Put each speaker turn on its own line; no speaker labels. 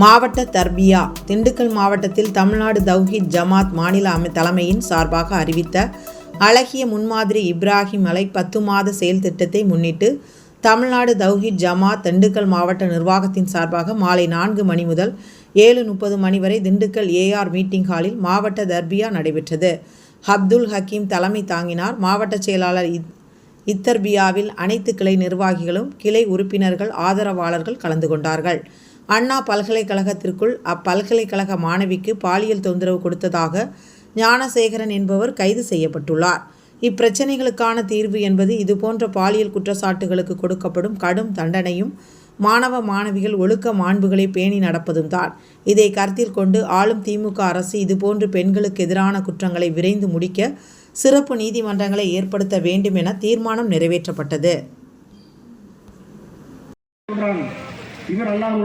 மாவட்ட தர்பியா திண்டுக்கல் மாவட்டத்தில் தமிழ்நாடு தௌஹித் ஜமாத் மாநில அமை தலைமையின் சார்பாக அறிவித்த அழகிய முன்மாதிரி இப்ராஹிம் அலை பத்து மாத செயல் திட்டத்தை முன்னிட்டு தமிழ்நாடு தௌஹித் ஜமாத் திண்டுக்கல் மாவட்ட நிர்வாகத்தின் சார்பாக மாலை நான்கு மணி முதல் ஏழு முப்பது மணி வரை திண்டுக்கல் ஏஆர் மீட்டிங் ஹாலில் மாவட்ட தர்பியா நடைபெற்றது. அப்துல் ஹக்கீம் தலைமை தாங்கினார். மாவட்ட செயலாளர் இத் இத்தர்பியாவில் அனைத்து கிளை நிர்வாகிகளும் கிளை உறுப்பினர்கள் ஆதரவாளர்கள் கலந்து கொண்டார்கள். அண்ணா பல்கலைக்கழகத்திற்குள் அப்பல்கலைக்கழக மாணவிக்கு பாலியல் தொந்தரவு கொடுத்ததாக ஞானசேகரன் என்பவர் கைது செய்யப்பட்டுள்ளார். இப்பிரச்சனைகளுக்கான தீர்வு என்பது இதுபோன்ற பாலியல் குற்றச்சாட்டுகளுக்கு கொடுக்கப்படும் கடும் தண்டனையும் மாணவ மாணவிகள் ஒழுக்க மாண்புகளை பேணி நடப்பதும் தான். இதை கருத்தில் கொண்டு ஆளும் திமுக அரசு இதுபோன்று பெண்களுக்கு எதிரான குற்றங்களை விரைந்து முடிக்க சிறப்பு நீதிமன்றங்களை ஏற்படுத்த வேண்டும் என தீர்மானம் நிறைவேற்றப்பட்டது.